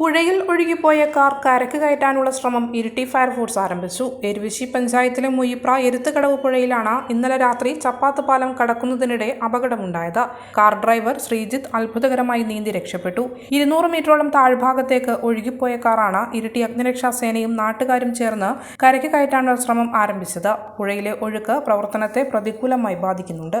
പുഴയിൽ ഒഴുകിപ്പോയ കാർ കരക്ക് കയറ്റാനുള്ള ശ്രമം ഇരിട്ടി ഫയർഫോഴ്സ് ആരംഭിച്ചു. എരുവിശി പഞ്ചായത്തിലെ മുയിപ്ര എരുത്തുകടവ് പുഴയിലാണ് ഇന്നലെ രാത്രി ചപ്പാത്ത് പാലം കടക്കുന്നതിനിടെ അപകടമുണ്ടായത്. കാർ ഡ്രൈവർ ശ്രീജിത്ത് അത്ഭുതകരമായി നീന്തി രക്ഷപ്പെട്ടു. ഇരുന്നൂറ് മീറ്ററോളം താഴ്ഭാഗത്തേക്ക് ഒഴുകിപ്പോയ കാറാണ് ഇരിട്ടി അഗ്നിരക്ഷാ സേനയും നാട്ടുകാരും ചേർന്ന് കരക്ക് കയറ്റാനുള്ള ശ്രമം ആരംഭിച്ചത്. പുഴയിലെ ഒഴുക്ക് പ്രവർത്തനത്തെ പ്രതികൂലമായി ബാധിക്കുന്നുണ്ട്.